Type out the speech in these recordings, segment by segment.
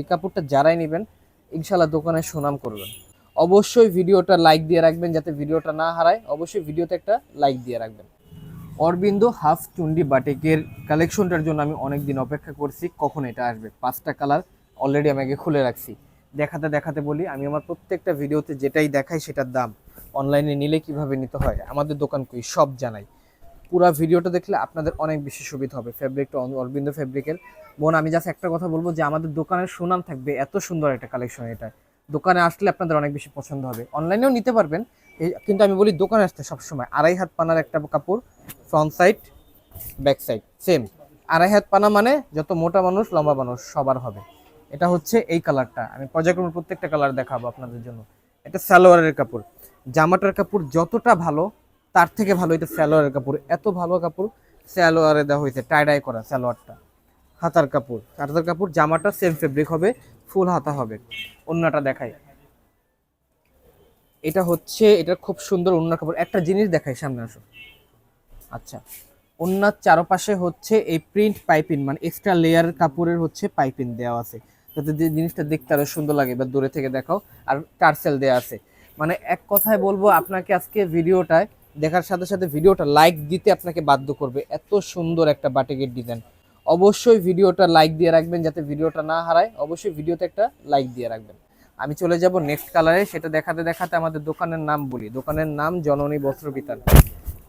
এই কাপড়টা যারাই নেবেন ইনশাল্লাহ দোকানে সুনাম করবেন। অবশ্যই ভিডিওটা লাইক দিয়ে রাখবেন যাতে ভিডিওটা না হারায়। অবশ্যই ভিডিওতে একটা লাইক দিয়ে রাখবেন। অরবিন্দ হাফ চুন্ডি বাটিকের কালেকশনটার জন্য আমি অনেক দিন অপেক্ষা করছি, কখন এটা আসবে। পাঁচটা কালার অলরেডি আমি আগে খুলে রাখছি। দেখাতে দেখাতে বলি, আমি আমার প্রত্যেকটা ভিডিওতে যেটাই দেখাই সেটার দাম। অনলাইনে নিলে কীভাবে নিতে হয়? আমাদের দোকান কই সব জানাই। পুরো ভিডিওটা দেখলে আপনাদের অনেক বেশি সুবিধা হবে। ফেব্রিকটা অরবিন্দ ফেব্রিকের। বোন, আমি জাস্ট একটা কথা বলব যে, আমাদের দোকানের সুনাম থাকবে এত সুন্দর একটা কালেকশন এটা। দোকানে আসলে আপনাদের অনেক বেশি পছন্দ হবে। অনলাইনেও নিতে পারবেন। কিন্তু আমি বলি দোকানে আসতে সবসময়। আড়াই হাত পানার একটা কাপড় front side back side same আড়াই হাত পানা মানে যত মোটা মানুষ, লম্বা মানুষ, সবার হবে। এটা হচ্ছে এই কালারটা আমি পর্যায়ক্রমে প্রত্যেকটা কালার দেখাবো আপনাদের জন্য। এটা সালোয়ারের কাপড়। জামাটার কাপড় যতটা ভালো তার থেকে ভালো এটা স্যালোয়ারের কাপড়। এত ভালো কাপড় স্যালোয়ারে দেওয়া হয়েছে টাইডাই করা সালোয়ারটা। হাতার কাপড় হাতার কাপড়, জামাটা সেম ফেব্রিক হবে ফুল হাতা হবে। অন্যটা দেখাই। এটা হচ্ছে, এটা খুব সুন্দর অন্য কাপড়। একটা জিনিস দেখাই, সামনে আসো। আচ্ছা অন্যার চারপাশে হচ্ছে এই প্রিন্ট পাইপিন মানে এক্সট্রা লেয়ার কাপড়ের হচ্ছে পাইপিন দেওয়া আছে। যাতে যে জিনিসটা দেখতে আরও সুন্দর লাগে এবার দূরে থেকে দেখাও, আর টার্সেল দেওয়া আছে। মানে এক কথায় বলব, আপনাকে আজকে ভিডিওটায় দেখার সাথে সাথে ভিডিওটা লাইক দিতে আপনাকে বাধ্য করবে। এত সুন্দর একটা বাটিকের ডিজাইন অবশ্যই ভিডিওটা লাইক দিয়ে রাখবেন যাতে ভিডিওটা না হারায়। অবশ্যই ভিডিওতে একটা লাইক দিয়ে রাখবেন। আমি চলে যাব নেক্সট কালারে সেটা দেখাতে দেখাতে আমাদের দোকানের নাম বলি। দোকানের নাম জননী বস্ত্র বিতান।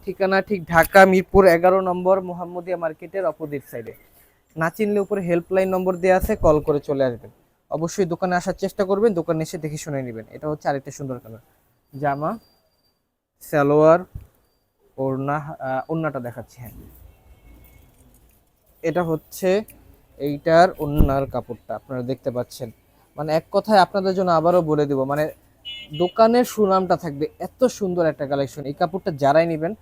ঠিকানা ঠিক ঢাকা মিরপুর এগারো নম্বর মোহাম্মদিয়া মার্কেটের অপোজিট সাইডে না চিনলে উপরে হেল্পলাইন নম্বর দেওয়া আছে কল করে চলে আসবেন। অবশ্যই দোকানে আসার চেষ্টা করবেন। দোকানে এসে দেখে শুনে নেবেন। এটা হচ্ছে আরেকটা সুন্দর কালার জামা, সালোয়ার ওড়না ওড়নাটা দেখাচ্ছি হ্যাঁ। এটা হচ্ছে এইটার ওড়নার কাপড়টা, আপনারা দেখতে পাচ্ছেন। মানে এক কথায় আপনাদের জন্য আবারও বলে দিব মানে দোকানের সুনামটা থাকবে এত সুন্দর একটা কালেকশন। এই কাপড়টা যারাই নেবেন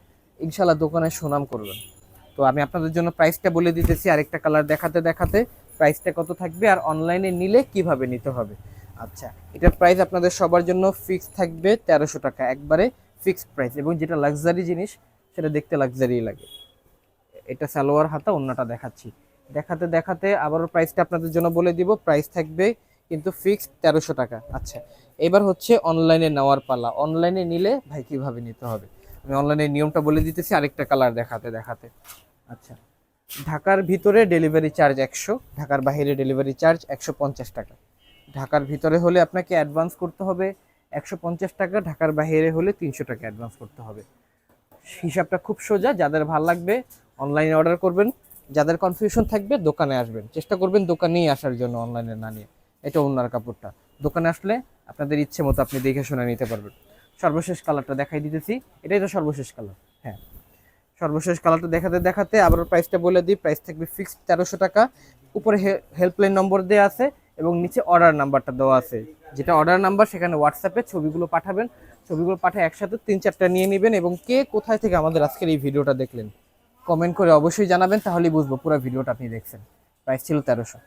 ইনশাল্লাহ দোকানের সুনাম করবেন। তো আমি আপনাদের জন্য প্রাইসটা বলে দিতেছি, আরেকটা কালার দেখাতে দেখাতে প্রাইসটা কত থাকবে আর অনলাইনে নিলে কীভাবে নিতে হবে। আচ্ছা এটার প্রাইস আপনাদের সবার জন্য ফিক্স থাকবে তেরোশো টাকা। একবারে ফিক্সড প্রাইস এবং যেটা লাক্সারি জিনিস, সেটা দেখতে লাক্সারি লাগে। এটা সালোয়ার হাতা, অন্যটা দেখাচ্ছি। দেখাতে দেখাতে আবারও প্রাইসটা আপনাদের জন্য বলে দিব। প্রাইস থাকবে কিন্তু ফিক্সড তেরোশো টাকা। আচ্ছা এবার হচ্ছে অনলাইনে নেওয়ার পালা। অনলাইনে নিলে ভাই কীভাবে নিতে হবে? আমি অনলাইনে নিয়মটা বলে দিতেছি, আরেকটা কালার দেখাতে দেখাতে। আচ্ছা ঢাকার ভিতরে ডেলিভারি চার্জ একশো, ঢাকার বাইরে ডেলিভারি চার্জ একশো পঞ্চাশ টাকা। ঢাকার ভিতরে হলে আপনাকে অ্যাডভান্স করতে হবে। একশো পঞ্চাশ টাকা, ঢাকার বাইরে হলে তিনশো টাকা অ্যাডভান্স করতে হবে। হিসাবটা খুব সোজা, যাদের ভালো লাগবে অনলাইনে অর্ডার করবেন, যাদের কনফিউশন থাকবে দোকানে আসবেন। চেষ্টা করবেন দোকানেই আসার জন্য অনলাইনে না নিয়ে। এটা অন্যার কাপড়টা। দোকানে আসলে আপনাদের ইচ্ছে মতো আপনি দেখে শুনে নিতে পারবেন। সর্বশেষ কালারটা দেখাই দিতেছি। এটাই তো সর্বশেষ কালার হ্যাঁ। সর্বশেষ কালারটা দেখাতে দেখাতে আবার প্রাইসটা বলে দিই। প্রাইস থাকবে ফিক্সড তেরোশো টাকা। উপরে হেল্পলাইন নম্বর দেওয়া আছে। এবং নিচে অর্ডার নাম্বারটা দেওয়া আছে। যেটা অর্ডার নাম্বার সেখানে হোয়াটসঅ্যাপে ছবিগুলো পাঠাবেন। ছবিগুলো পাঠিয়ে একসাথে তিন চারটা নিয়ে নেবেন এবং কে কোথায় থেকে আমাদের আজকের এই ভিডিওটা দেখলেন কমেন্ট করে অবশ্যই জানাবেন, তাহলেই বুঝব পুরো ভিডিওটা আপনি দেখছেন। প্রাইস ছিল তেরোশো।